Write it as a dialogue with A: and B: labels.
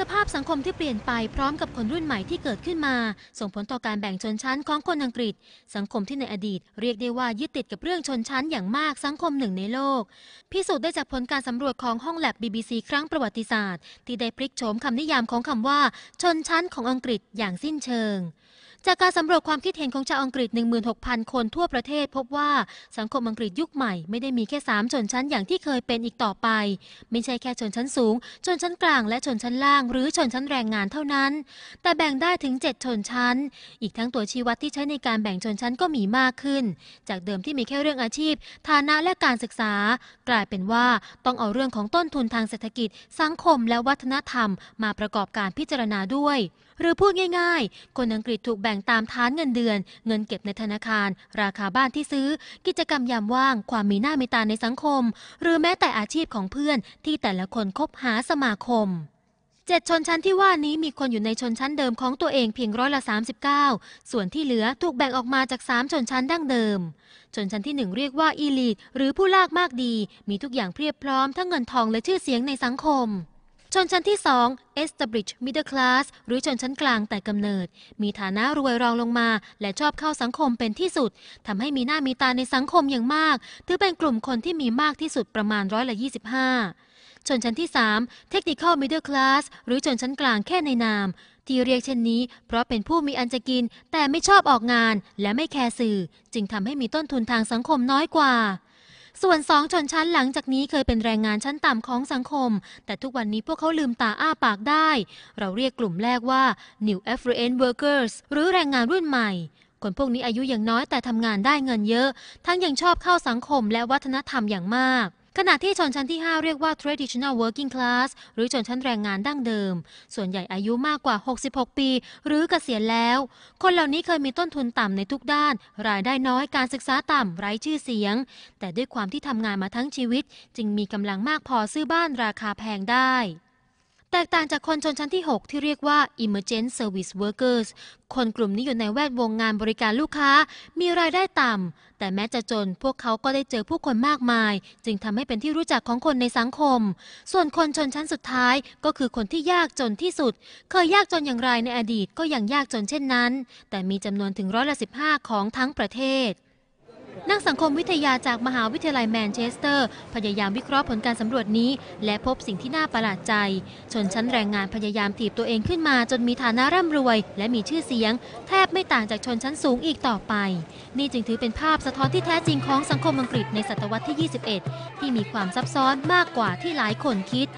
A: สภาพสังคมที่เปลี่ยนไปพร้อมกับคนรุ่นใหม่ที่เกิดขึ้นมา ส่งผลต่อการแบ่งชนชั้นของคนอังกฤษ สังคมที่ในอดีต เรียกได้ว่ายึดติดกับเรื่องชนชั้นอย่างมากสังคมหนึ่งในโลก พิสูจน์ได้จากผลการสำรวจของห้องแลบ BBC ครั้งประวัติศาสตร์ ที่ได้พลิกโฉมคำนิยามของคำว่า ชนชั้นของอังกฤษอย่างสิ้นเชิง จากการสำรวจความคิดเห็นของชาวอังกฤษ 16,000 คนทั่วประเทศ พบว่าสังคมอังกฤษยุคใหม่ไม่ได้มีแค่ 3 ชนชั้นอย่างที่เคยเป็นอีกต่อไป ไม่ใช่แค่ชนชั้นสูง ชนชั้นกลางและชนชั้นล่าง หรือชนชั้นแรงงานเท่านั้น แต่แบ่งได้ถึง 7 ชนชั้น อีกทั้งตัวชี้วัดที่ใช้ในการแบ่งชนชั้นก็มีมากขึ้น จากเดิมที่มีแค่เรื่องอาชีพ ฐานะและการศึกษา กลายเป็นว่าต้องเอาเรื่องของต้นทุนทางเศรษฐกิจ สังคมและวัฒนธรรม มาประกอบการพิจารณาด้วย หรือพูดง่าย ๆ คนอังกฤษถูกแบ่งตามฐานเงินเดือน เงินเก็บในธนาคาร ราคาบ้านที่ซื้อ กิจกรรมยามว่าง ความมีหน้ามีตาในสังคม หรือแม้แต่อาชีพของเพื่อนที่แต่ละคนคบหาสมาคมเจ็ดชนชั้นที่ว่านี้มีคนอยู่ในชนชั้นเดิมของตัวเองเพียงร้อยละ 39 ส่วนที่เหลือถูกแบ่งออกมาจาก 3 ชนชั้นดั้งเดิม ชนชั้นที่ 1 เรียกว่าอีลิทหรือผู้ลากมากดี มีทุกอย่างเพียบพร้อมทั้งเงินทองและชื่อเสียงในสังคม ชนชั้นที่ 2 established middle class หรือชนชั้นกลางแต่กำเนิด มีฐานะรวยรองลงมา และชอบเข้าสังคมเป็นที่สุดทำให้มีหน้ามีตาในสังคมอย่างมาก ถือเป็นกลุ่มคนที่มีมากที่สุดประมาณร้อยละ25 ชนชั้นที่ 3 technical middle class หรือชนชั้นกลางแค่ในนาม ที่เรียกเช่นนี้ เพราะเป็นผู้มีอันจะกิน แต่ไม่ชอบออกงาน และไม่แคร์สื่อ จึงทำให้มีต้นทุนทางสังคมน้อยกว่า ส่วนสองชนชั้นหลังจากนี้เคยเป็นแรงงานชั้นต่ำของสังคม แต่ทุกวันนี้พวกเขาลืมตาอ้าปากได้ เราเรียกกลุ่มแรกว่า New Affluent Workers หรือแรงงานรุ่นใหม่ คนพวกนี้อายุยังน้อยแต่ทำงานได้เงินเยอะ ทั้งยังชอบเข้าสังคมและวัฒนธรรมอย่างมาก ขณะที่ชนชั้นที่ 5 เรียกว่า traditional working class หรือชนชั้นแรงงานดั้งเดิม ส่วนใหญ่อายุมากกว่า 66 ปี หรือเกษียณแล้ว คนเหล่านี้เคยมีต้นทุนต่ำในทุกด้าน รายได้น้อยการศึกษาต่ำไร้ชื่อเสียง แต่ด้วยความที่ทำงานมาทั้งชีวิต จึงมีกำลังมากพอซื้อบ้านราคาแพงได้ แตกต่างจากคนชนชั้นที่ 6 ที่เรียกว่า emergent service workers คนกลุ่มนี้อยู่ในแวดวงงานบริการลูกค้า มีรายได้ต่ำ แต่แม้จะจนพวกเขาก็ได้เจอผู้คนมากมาย จึงทำให้เป็นที่รู้จักของคนในสังคม ส่วนคนชนชั้นสุดท้ายก็คือคนที่ยากจนที่สุด เคยยากจนอย่างไรในอดีตก็ยังยากจนเช่นนั้น แต่มีจำนวนถึงร้อยละ15 ของทั้งประเทศ นักสังคมวิทยาจากมหาวิทยาลัยแมนเชสเตอร์ พยายามวิเคราะห์ผลการสำรวจนี้ และพบสิ่งที่น่าประหลาดใจ ชนชั้นแรงงานพยายามถีบตัวเองขึ้นมา จนมีฐานะร่ำรวย และมีชื่อเสียง แทบไม่ต่างจากชนชั้นสูงอีกต่อไป นี่จึงถือเป็นภาพสะท้อนที่แท้จริงของสังคมอังกฤษในศตวรรษที่ 21 ที่มีความซับซ้อนมากกว่าที่หลายคนคิด